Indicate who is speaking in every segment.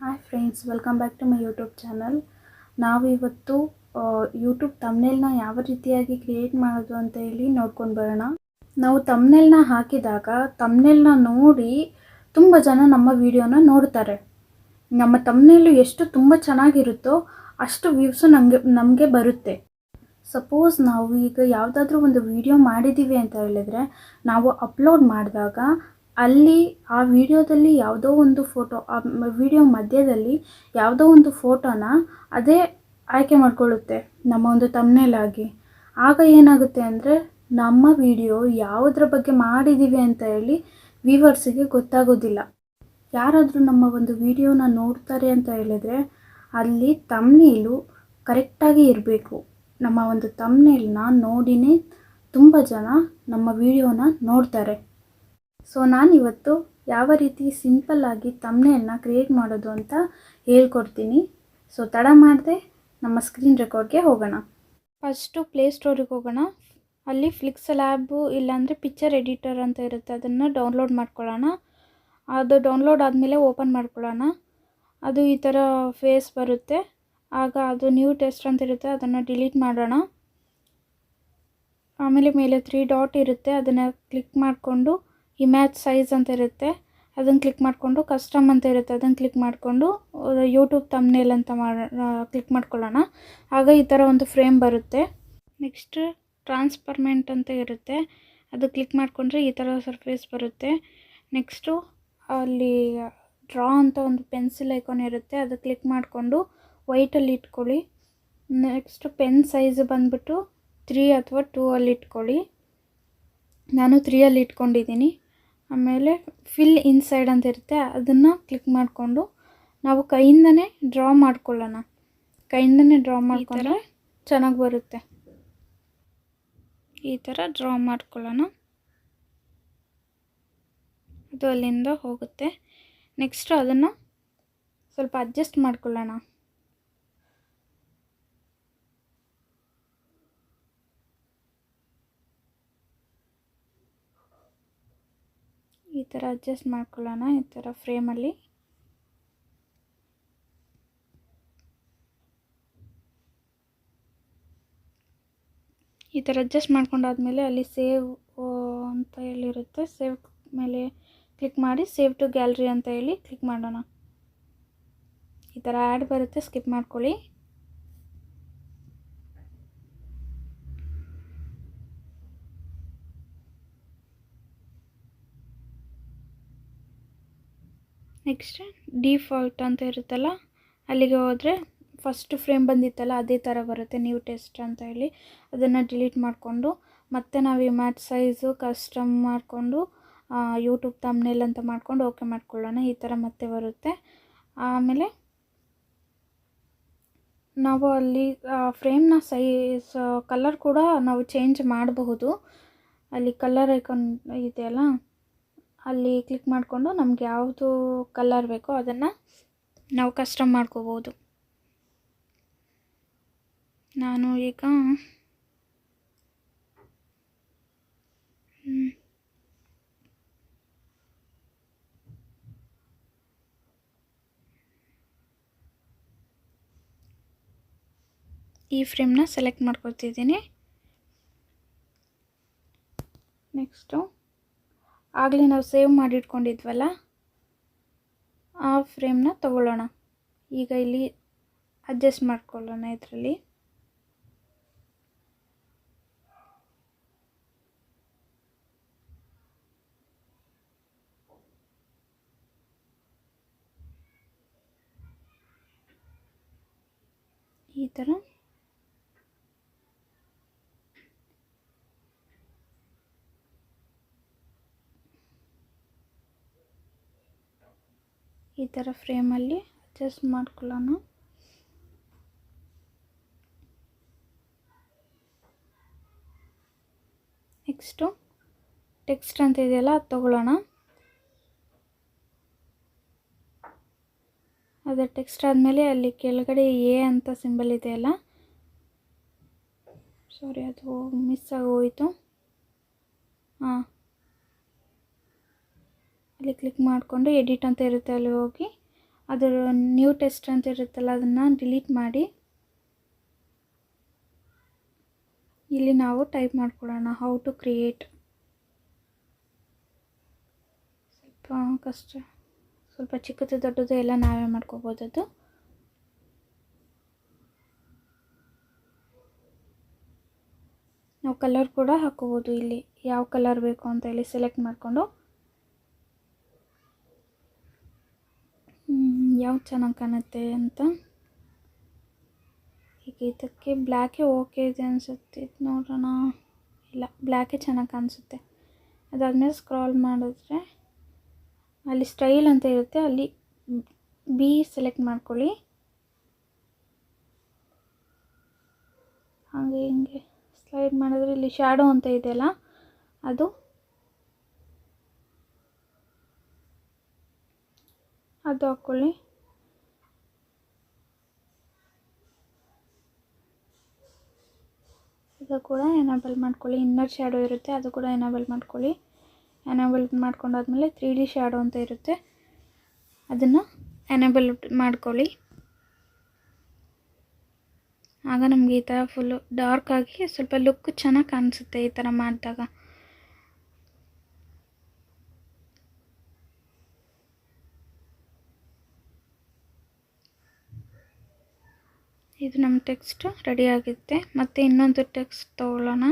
Speaker 1: Hi friends welcome back to my YouTube channel ನಾವು ಇವತ್ತು YouTube ತಮ್ನೇಲ್ನ ಯಾವ ರೀತಿಯಾಗಿ ಕ್ರಿಯೇಟ್ ಮಾಡೋದು ಅಂತ ಹೇಳಿ ನೋಡ್ಕೊಂಡು ಬರೋಣ. ನಾವು ತಮ್ನೇಲ್ನ ಹಾಕಿದಾಗ ತಮ್ನೇಲ್ನ ನೋಡಿ ತುಂಬ ಜನ ನಮ್ಮ ವಿಡಿಯೋನ ನೋಡ್ತಾರೆ. ನಮ್ಮ ತಮ್ನೇಲು ಎಷ್ಟು ತುಂಬ ಚೆನ್ನಾಗಿರುತ್ತೋ ಅಷ್ಟು ವ್ಯೂಸು ನಮಗೆ ನಮಗೆ ಬರುತ್ತೆ. ಸಪೋಸ್ ನಾವು ಈಗ ಯಾವುದಾದ್ರೂ ಒಂದು ವಿಡಿಯೋ ಮಾಡಿದ್ದೀವಿ ಅಂತ ಹೇಳಿದರೆ, ನಾವು ಅಪ್ಲೋಡ್ ಮಾಡಿದಾಗ ಅಲ್ಲಿ ಆ ವಿಡಿಯೋದಲ್ಲಿ ಯಾವುದೋ ಒಂದು ಫೋಟೋ, ಆ ವಿಡಿಯೋ ಮಧ್ಯದಲ್ಲಿ ಯಾವುದೋ ಒಂದು ಫೋಟೋನ ಅದೇ ಆಯ್ಕೆ ಮಾಡಿಕೊಳ್ಳುತ್ತೆ ನಮ್ಮ ಒಂದು ತಮ್ನೇಲಾಗಿ ಆಗ. ಏನಾಗುತ್ತೆ ಅಂದರೆ ನಮ್ಮ ವಿಡಿಯೋ ಯಾವುದ್ರ ಬಗ್ಗೆ ಮಾಡಿದ್ದೀವಿ ಅಂತ ಹೇಳಿ ವೀವರ್ಸಿಗೆ ಗೊತ್ತಾಗೋದಿಲ್ಲ. ಯಾರಾದರೂ ನಮ್ಮ ಒಂದು ವಿಡಿಯೋನ ನೋಡ್ತಾರೆ ಅಂತ ಹೇಳಿದರೆ ಅಲ್ಲಿ ತಮ್ನೇಲು ಕರೆಕ್ಟಾಗಿ ಇರಬೇಕು. ನಮ್ಮ ಒಂದು ತಮ್ನೇಲ್ನ ನೋಡಿನೇ ತುಂಬ ಜನ ನಮ್ಮ ವಿಡಿಯೋನ ನೋಡ್ತಾರೆ. ಸೊ ನಾನಿವತ್ತು ಯಾವ ರೀತಿ ಸಿಂಪಲ್ಲಾಗಿ ತಮ್ಮನೆಯನ್ನು ಕ್ರಿಯೇಟ್ ಮಾಡೋದು ಅಂತ ಹೇಳ್ಕೊಡ್ತೀನಿ. ಸೊ ತಡ ಮಾಡಿದೆ ನಮ್ಮ ಸ್ಕ್ರೀನ್ ರೆಕಾರ್ಡ್ಗೆ ಹೋಗೋಣ. ಫಸ್ಟು ಪ್ಲೇಸ್ಟೋರಿಗೆ ಹೋಗೋಣ. ಅಲ್ಲಿ ಫ್ಲಿಕ್ಸ್ ಲ್ಯಾಬು ಇಲ್ಲಾಂದರೆ ಪಿಕ್ಚರ್ ಎಡಿಟರ್ ಅಂತ ಇರುತ್ತೆ. ಅದನ್ನು ಡೌನ್ಲೋಡ್ ಮಾಡ್ಕೊಳ್ಳೋಣ. ಅದು ಡೌನ್ಲೋಡ್ ಆದಮೇಲೆ ಓಪನ್ ಮಾಡ್ಕೊಳ್ಳೋಣ. ಅದು ಈ ಥರ ಫೇಸ್ ಬರುತ್ತೆ. ಆಗ ಅದು ನ್ಯೂ ಟೆಸ್ಟ್ ಅಂತ ಇರುತ್ತೆ. ಅದನ್ನು ಡಿಲೀಟ್ ಮಾಡೋಣ. ಆಮೇಲೆ ಮೇಲೆ ತ್ರೀ ಡಾಟ್ ಇರುತ್ತೆ. ಅದನ್ನು ಕ್ಲಿಕ್ ಮಾಡಿಕೊಂಡು ಇಮ್ಯಾಜ್ ಸೈಜ್ ಅಂತ ಇರುತ್ತೆ. ಅದನ್ನು ಕ್ಲಿಕ್ ಮಾಡಿಕೊಂಡು ಕಸ್ಟಮ್ ಅಂತ ಇರುತ್ತೆ. ಅದನ್ನು ಕ್ಲಿಕ್ ಮಾಡಿಕೊಂಡು ಯೂಟ್ಯೂಬ್ ತಮ್ನೇಲ್ ಅಂತ ಕ್ಲಿಕ್ ಮಾಡ್ಕೊಳ್ಳೋಣ. ಆಗ ಈ ಥರ ಒಂದು ಫ್ರೇಮ್ ಬರುತ್ತೆ. ನೆಕ್ಸ್ಟ್ ಟ್ರಾನ್ಸ್ಪರ್ಮೆಂಟ್ ಅಂತ ಇರುತ್ತೆ. ಅದು ಕ್ಲಿಕ್ ಮಾಡಿಕೊಂಡ್ರೆ ಈ ಥರ ಸರ್ಫೇಸ್ ಬರುತ್ತೆ. ನೆಕ್ಸ್ಟು ಅಲ್ಲಿ ಡ್ರಾ ಅಂತ ಒಂದು ಪೆನ್ಸಿಲ್ ಐಕಾನ್ ಇರುತ್ತೆ. ಅದು ಕ್ಲಿಕ್ ಮಾಡಿಕೊಂಡು ವೈಟಲ್ಲಿ ಇಟ್ಕೊಳ್ಳಿ. ನೆಕ್ಸ್ಟ್ ಪೆನ್ ಸೈಜ್ ಬಂದುಬಿಟ್ಟು ತ್ರೀ ಅಥವಾ ಟೂ ಅಲ್ಲಿ ಇಟ್ಕೊಳ್ಳಿ. ನಾನು ತ್ರೀಯಲ್ಲಿ ಇಟ್ಕೊಂಡಿದ್ದೀನಿ. ಆಮೇಲೆ ಫಿಲ್ ಇನ್ಸೈಡ್ ಅಂತ ಇರುತ್ತೆ ಅದನ್ನು ಕ್ಲಿಕ್ ಮಾಡಿಕೊಂಡು ನಾವು ಕೈಯಿಂದನೇ ಡ್ರಾ ಮಾಡ್ಕೊಳ್ಳೋಣ. ಕೈಯಿಂದನೇ ಡ್ರಾ ಮಾಡ್ಕೊಂಡ್ರೆ ಚೆನ್ನಾಗಿ ಬರುತ್ತೆ. ಈ ಥರ ಡ್ರಾ ಮಾಡ್ಕೊಳ್ಳೋಣ. ಅದು ಅಲ್ಲಿಂದ ಹೋಗುತ್ತೆ. ನೆಕ್ಸ್ಟು ಅದನ್ನು ಸ್ವಲ್ಪ ಅಡ್ಜಸ್ಟ್ ಮಾಡ್ಕೊಳ್ಳೋಣ. ಥರ ಅಡ್ಜಸ್ಟ್ ಮಾಡ್ಕೊಳ್ಳೋಣ ಈ ಥರ ಫ್ರೇಮಲ್ಲಿ. ಈ ಥರ ಅಡ್ಜಸ್ಟ್ ಮಾಡ್ಕೊಂಡಾದ್ಮೇಲೆ ಅಲ್ಲಿ ಸೇವ್ ಅಂತ ಹೇಳಿರುತ್ತೆ. ಸೇವ್ ಮೇಲೆ ಕ್ಲಿಕ್ ಮಾಡಿ ಸೇವ್ ಟು ಗ್ಯಾಲ್ರಿ ಅಂತ ಹೇಳಿ ಕ್ಲಿಕ್ ಮಾಡೋಣ. ಈ ಥರ ಆ್ಯಡ್ ಬರುತ್ತೆ, ಸ್ಕಿಪ್ ಮಾಡ್ಕೊಳ್ಳಿ. ನೆಕ್ಸ್ಟ್ ಡಿಫಾಲ್ಟ್ ಅಂತ ಇರುತ್ತಲ್ಲ, ಅಲ್ಲಿಗೆ ಹೋದರೆ ಫಸ್ಟ್ ಫ್ರೇಮ್ ಬಂದಿತ್ತಲ್ಲ, ಅದೇ ಥರ ಬರುತ್ತೆ ನ್ಯೂ ಟೆಸ್ಟ್ ಅಂತ ಹೇಳಿ. ಅದನ್ನು ಡಿಲೀಟ್ ಮಾಡಿಕೊಂಡು, ಮತ್ತೆ ನಾವು ಇಮ್ಯಾಜ್ ಸೈಜು ಕಸ್ಟಮ್ ಮಾಡಿಕೊಂಡು ಯೂಟ್ಯೂಬ್ ತಮ್ನೇಲ್ ಅಂತ ಮಾಡ್ಕೊಂಡು ಓಕೆ ಮಾಡ್ಕೊಳ್ಳೋಣ, ಈ ಥರ ಮತ್ತೆ ಬರುತ್ತೆ. ಆಮೇಲೆ ನಾವು ಅಲ್ಲಿ ಫ್ರೇಮ್ನ ಸೈಜ್ ಕಲರ್ ಕೂಡ ನಾವು ಚೇಂಜ್ ಮಾಡಬಹುದು. ಅಲ್ಲಿ ಕಲರ್ ಐಕಾನ್ ಇದೆಯಲ್ಲ ಅಲ್ಲಿ ಕ್ಲಿಕ್ ಮಾಡಿಕೊಂಡು ನಮ್ಗೆ ಯಾವುದು ಕಲರ್ ಬೇಕೋ ಅದನ್ನು ನಾವು ಕಸ್ಟಮ್ ಮಾಡ್ಕೋಬೋದು. ನಾನು ಈಗ ಈ ಫ್ರೇಮ್ನ ಸೆಲೆಕ್ಟ್ ಮಾಡ್ಕೊತಿದ್ದೀನಿ ನೆಕ್ಸ್ಟು ಆಗಲೇ ನಾವು ಸೇವ್ ಮಾಡಿಟ್ಕೊಂಡಿದ್ವಲ್ಲ ಆ ಫ್ರೇಮ್ನ ತಗೊಳ್ಳೋಣ. ಈಗ ಇಲ್ಲಿ ಅಡ್ಜಸ್ಟ್ ಮಾಡ್ಕೊಳ್ಳೋಣ ಇದರಲ್ಲಿ. ಈ ಥರ ಈ ಥರ ಫ್ರೇಮಲ್ಲಿ ಅಡ್ಜಸ್ಟ್ ಮಾಡ್ಕೊಳ್ಳೋಣ. ನೆಕ್ಸ್ಟು ಟೆಕ್ಸ್ಟ್ ಅಂತ ಇದೆಯಲ್ಲ ಅದು ತಗೊಳ್ಳೋಣ. ಅದು ಟೆಕ್ಸ್ಟ್ ಆದಮೇಲೆ ಅಲ್ಲಿ ಕೆಳಗಡೆ ಎ ಅಂತ ಸಿಂಬಲ್ ಇದೆಯಲ್ಲ. ಸಾರಿ ಅದು ಮಿಸ್ ಆಗೋಯಿತು. ಹಾಂ ಅಲ್ಲಿ ಕ್ಲಿಕ್ ಮಾಡಿಕೊಂಡು ಎಡಿಟ್ ಅಂತ ಇರುತ್ತೆ ಅಲ್ಲಿ ಹೋಗಿ. ಅದರ ನ್ಯೂ ಟೆಸ್ಟ್ ಅಂತ ಇರುತ್ತಲ್ಲ, ಅದನ್ನು ಡಿಲೀಟ್ ಮಾಡಿ. ಇಲ್ಲಿ ನಾವು ಟೈಪ್ ಮಾಡ್ಕೊಳ್ಳೋಣ ಹೌ ಟು ಕ್ರಿಯೇಟ್ ಸ್ವಲ್ಪ ಕಷ್ಟ, ಸ್ವಲ್ಪ ಚಿಕ್ಕದು ದೊಡ್ಡದು ಎಲ್ಲ ನಾವೇ ಮಾಡ್ಕೋಬೋದದು. ನಾವು ಕಲರ್ ಕೂಡ ಹಾಕೋಬೋದು ಇಲ್ಲಿ, ಯಾವ ಕಲರ್ ಬೇಕು ಅಂತ ಹೇಳಿ ಸೆಲೆಕ್ಟ್ ಮಾಡಿಕೊಂಡು. ಯಾವ್ದು ಚೆನ್ನಾಗಿ ಕಾಣುತ್ತೆ ಅಂತ? ಈಗ ಇದಕ್ಕೆ ಬ್ಲ್ಯಾಕೇ ಓಕೆ ಇದೆ ಅನಿಸುತ್ತೆ. ಇದು ನೋಡೋಣ. ಇಲ್ಲ ಬ್ಲ್ಯಾಕೇ ಚೆನ್ನಾಗಿ ಕಾಣಿಸುತ್ತೆ. ಅದಾದಮೇಲೆ ಸ್ಕ್ರಾಲ್ ಮಾಡಿದ್ರೆ ಅಲ್ಲಿ ಸ್ಟೈಲ್ ಅಂತ ಇರುತ್ತೆ. ಅಲ್ಲಿ ಬಿ ಸೆಲೆಕ್ಟ್ ಮಾಡ್ಕೊಳ್ಳಿ. ಹಾಗೆ ಹಿಂಗೆ ಸ್ಲೈಡ್ ಮಾಡಿದ್ರೆ ಇಲ್ಲಿ ಶ್ಯಾಡೋ ಅಂತ ಇದೆಯಲ್ಲ ಅದು ಅದು ಹಾಕ್ಕೊಳ್ಳಿ ಇದು ಕೂಡ ಎನಾಬಲ್ ಮಾಡ್ಕೊಳ್ಳಿ. ಇನ್ನರ್ ಶ್ಯಾಡೋ ಇರುತ್ತೆ, ಅದು ಕೂಡ ಎನಾಬಲ್ ಮಾಡ್ಕೊಳ್ಳಿ. ಎನಾಬಲ್ ಮಾಡ್ಕೊಂಡಾದ್ಮೇಲೆ ತ್ರೀ ಡಿ ಶ್ಯಾಡೋ ಅಂತ ಇರುತ್ತೆ. ಅದನ್ನು ಎನೇಬಲ್ ಮಾಡ್ಕೊಳ್ಳಿ. ಆಗ ನಮಗೆ ಈ ಥರ ಫುಲ್ಲು ಡಾರ್ಕ್ ಆಗಿ ಸ್ವಲ್ಪ ಲುಕ್ ಚೆನ್ನಾಗಿ ಕಾಣಿಸುತ್ತೆ ಈ ಥರ ಮಾಡಿದಾಗ. ಇದು ನಮ್ಮ ಟೆಕ್ಸ್ಟ್ ರೆಡಿ ಆಗುತ್ತೆ. ಮತ್ತು ಇನ್ನೊಂದು ಟೆಕ್ಸ್ಟ್ ತೊಗೊಳ್ಳೋಣ.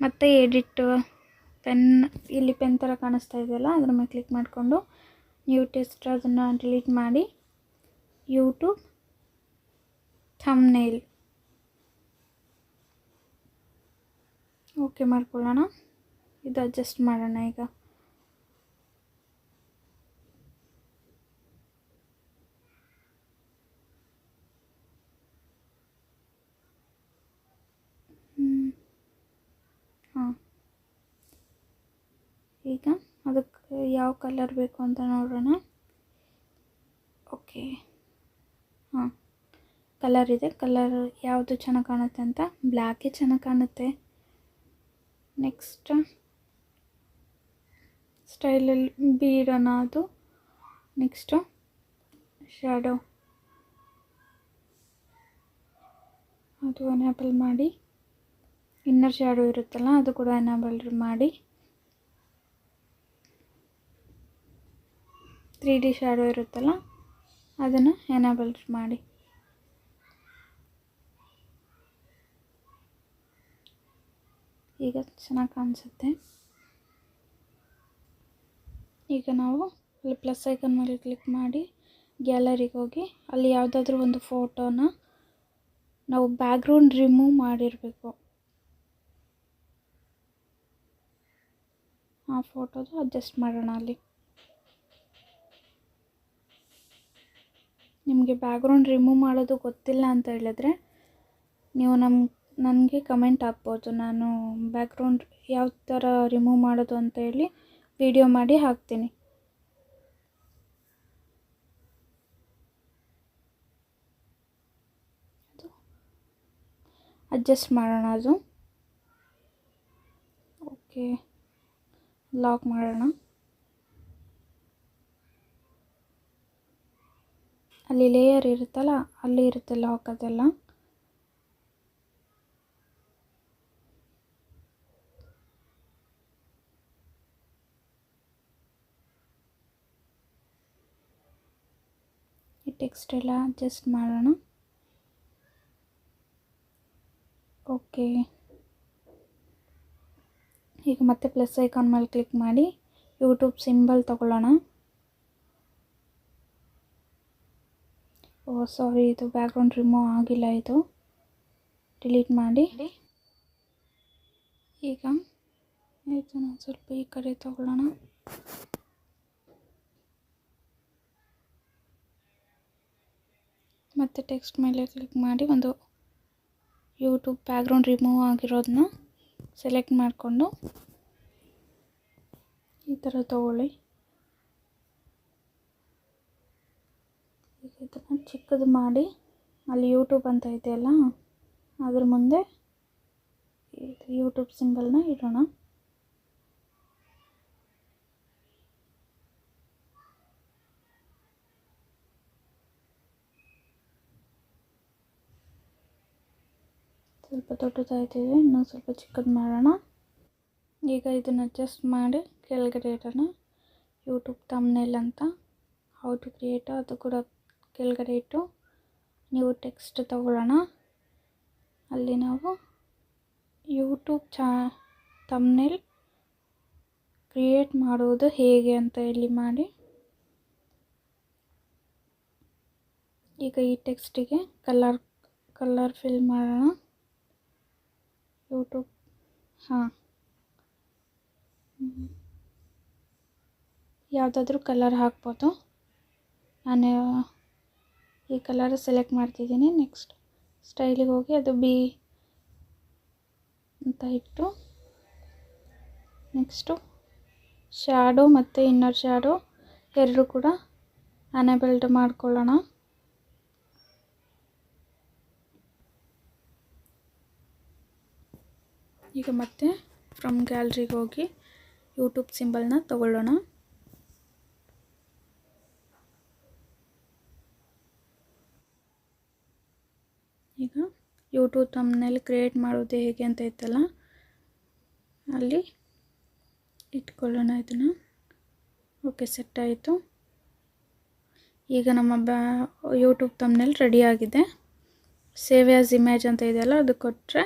Speaker 1: ಮತ್ತು ಎಡಿಟ್ ಪೆನ್, ಇಲ್ಲಿ ಪೆನ್ ಥರ ಕಾಣಿಸ್ತಾ ಇದೆಯಲ್ಲ, ಅದ್ರ ಮೇಲೆ ಕ್ಲಿಕ್ ಮಾಡಿಕೊಂಡು ನ್ಯೂ ಟೆಕ್ಸ್ಟ್ ಅದನ್ನು ಡಿಲೀಟ್ ಮಾಡಿ. ಯೂಟ್ಯೂಬ್ ಥಮ್ನೇಲ್ ಓಕೆ ಮಾಡ್ಕೊಳ್ಳೋಣ. ಇದು ಅಡ್ಜಸ್ಟ್ ಮಾಡೋಣ ಈಗ ಹಾಂ ಈಗ ಅದಕ್ಕೆ ಯಾವ ಕಲರ್ ಬೇಕು ಅಂತ ನೋಡೋಣ. ಓಕೆ ಹಾಂ. ಕಲರ್ ಇದೆ. ಕಲರ್ ಯಾವುದು ಚೆನ್ನಾಗಿ ಕಾಣುತ್ತೆ ಅಂತ? ಬ್ಲ್ಯಾಕೇ ಚೆನ್ನಾಗಿ ಕಾಣುತ್ತೆ. ನೆಕ್ಸ್ಟ್ ಸ್ಟೈಲಲ್ಲಿ ಬೀಡೋಣ ಅದು. ನೆಕ್ಸ್ಟು ಶ್ಯಾಡೋ ಅದು ಎನೇಬಲ್ ಮಾಡಿ. ಇನ್ನರ್ ಶ್ಯಾಡೋ ಇರುತ್ತಲ್ಲ, ಅದು ಕೂಡ ಎನೇಬಲ್ ಮಾಡಿ. ತ್ರೀ ಡಿ ಶ್ಯಾಡೋ ಇರುತ್ತಲ್ಲ, ಅದನ್ನು ಎನೇಬಲ್ ಮಾಡಿ. ಈಗ ಚೆನ್ನಾಗಿ ಕಾಣಿಸುತ್ತೆ. ಈಗ ನಾವು ಅಲ್ಲಿ ಪ್ಲಸ್ ಐಕನ್ ಮೇಲೆ ಕ್ಲಿಕ್ ಮಾಡಿ ಗ್ಯಾಲರಿಗೆ ಹೋಗಿ, ಅಲ್ಲಿ ಯಾವುದಾದ್ರೂ ಒಂದು ಫೋಟೋನ ನಾವು ಬ್ಯಾಕ್ಗ್ರೌಂಡ್ ರಿಮೂವ್ ಮಾಡಿರಬೇಕು. ಆ ಫೋಟೋದು ಅಡ್ಜಸ್ಟ್ ಮಾಡೋಣ ಅಲ್ಲಿ. ನಿಮಗೆ ಬ್ಯಾಗ್ರೌಂಡ್ ರಿಮೂವ್ ಮಾಡೋದು ಗೊತ್ತಿಲ್ಲ ಅಂತ ಹೇಳಿದ್ರೆ, ನೀವು ನಮ್ಮ ನನಗೆ ಕಮೆಂಟ್ ಹಾಕ್ಬೋದು. ನಾನು ಬ್ಯಾಕ್ಗ್ರೌಂಡ್ ಯಾವ ಥರ ರಿಮೂವ್ ಮಾಡೋದು ಅಂತ ಹೇಳಿ ವಿಡಿಯೋ ಮಾಡಿ ಹಾಕ್ತೀನಿ. ಅಡ್ಜಸ್ಟ್ ಮಾಡೋಣ ಅದು. ಓಕೆ ಲಾಕ್ ಮಾಡೋಣ. ಅಲ್ಲಿ ಲೇಯರ್ ಇರುತ್ತಲ್ಲ, ಅಲ್ಲಿ ಇರುತ್ತೆ ಲಾಕ್ ಅದೆಲ್ಲ. ಈ ಟೆಕ್ಸ್ಟ್ ಎಲ್ಲ ಅಡ್ಜಸ್ಟ್ ಮಾಡೋಣ. ಓಕೆ ಈಗ ಮತ್ತೆ ಪ್ಲಸ್ ಐಕಾನ್ ಮೇಲೆ ಕ್ಲಿಕ್ ಮಾಡಿ ಯೂಟ್ಯೂಬ್ ಸಿಂಬಲ್ ತಗೊಳ್ಳೋಣ. ಓ ಸಾರಿ ಇದು ಬ್ಯಾಕ್ಗ್ರೌಂಡ್ ರಿಮೂವ್ ಆಗಿಲ್ಲ ಇದು. ಡಿಲೀಟ್ ಮಾಡಿ. ಈಗ ಇದನ್ನು ಸ್ವಲ್ಪ ಈ ಕಡೆ ತಗೊಳ್ಳೋಣ. ಮತ್ತು ಟೆಕ್ಸ್ಟ್ ಮೇಲೆ ಕ್ಲಿಕ್ ಮಾಡಿ ಒಂದು ಯೂಟ್ಯೂಬ್ ಬ್ಯಾಕ್ಗ್ರೌಂಡ್ ರಿಮೂವ್ ಆಗಿರೋದನ್ನ ಸೆಲೆಕ್ಟ್ ಮಾಡಿಕೊಂಡು ಈ ಥರ ತಗೊಳ್ಳಿ. ಅದನ್ನು ಚಿಕ್ಕದು ಮಾಡಿ, ಅಲ್ಲಿ ಯೂಟ್ಯೂಬ್ ಅಂತ ಇದೆಯಲ್ಲ ಅದ್ರ ಮುಂದೆ ಯೂಟ್ಯೂಬ್ ಸಿಂಬಲ್ನ ಇಡೋಣ. ಸ್ವಲ್ಪ ದೊಡ್ಡದಾಯ್ತಿದೆ, ಇನ್ನೂ ಸ್ವಲ್ಪ ಚಿಕ್ಕದು ಮಾಡೋಣ. ಈಗ ಇದನ್ನು ಅಡ್ಜಸ್ಟ್ ಮಾಡಿ ಕೆಳಗಡೆ ಇಡೋಣ. ಯೂಟ್ಯೂಬ್ ತಮ್ನೆಲ್ ಅಂತ ಹೌ ಟು ಕ್ರಿಯೇಟ್ ಅದು ಕೂಡ ಕೆಳಗಡೆ ಇಟ್ಟು ನೀವು ಟೆಕ್ಸ್ಟ್ ತಗೊಳ್ಳೋಣ. ಅಲ್ಲಿ ನಾವು ಯೂಟ್ಯೂಬ್ ಚಾ ತಮ್ನೆಲ್ ಕ್ರಿಯೇಟ್ ಮಾಡುವುದು ಹೇಗೆ ಅಂತ ಹೇಳಿ ಮಾಡಿ. ಈಗ ಈ ಟೆಕ್ಸ್ಟಿಗೆ ಕಲರ್ ಕಲರ್ ಫಿಲ್ ಮಾಡೋಣ. ಯೂಟ್ಯೂಬ್ ಹಾಂ. ಯಾವುದಾದ್ರೂ ಕಲರ್ ಹಾಕ್ಬೋದು. ನಾನು ಈ ಕಲರ್ ಸೆಲೆಕ್ಟ್ ಮಾಡ್ತಿದ್ದೀನಿ. ನೆಕ್ಸ್ಟ್ ಸ್ಟೈಲಿಗೆ ಹೋಗಿ ಅದು ಬಿ ಅಂತ ಇಟ್ಟು ನೆಕ್ಸ್ಟು ಶ್ಯಾಡೋ ಮತ್ತು ಇನ್ನರ್ ಶ್ಯಾಡೋ ಎರಡೂ ಕೂಡ ಅನೇಬಲ್ಡ್ ಮಾಡ್ಕೊಳ್ಳೋಣ. ಈಗ ಮತ್ತೆ ಫ್ರಮ್ ಗ್ಯಾಲ್ರಿಗೆ ಹೋಗಿ ಯೂಟ್ಯೂಬ್ ಸಿಂಬಲ್ನ ತಗೊಳ್ಳೋಣ ಈಗ ಯೂಟ್ಯೂಬ್ ತಮ್ಮನೇಲಿ ಕ್ರಿಯೇಟ್ ಮಾಡೋದು ಹೇಗೆ ಅಂತ ಇತ್ತಲ್ಲ ಅಲ್ಲಿ ಇಟ್ಕೊಳ್ಳೋಣ ಇದನ್ನು. ಓಕೆ ಸೆಟ್ ಆಯಿತು. ಈಗ ನಮ್ಮ ಬ್ಯಾ ಯೂಟ್ಯೂಬ್ ತಮ್ಮನೇಲಿ ರೆಡಿ ಆಗಿದೆ. ಸೇವ್ ಆ್ಯಸ್ ಇಮೇಜ್ ಅಂತ ಇದೆಯಲ್ಲ, ಅದು ಕೊಟ್ಟರೆ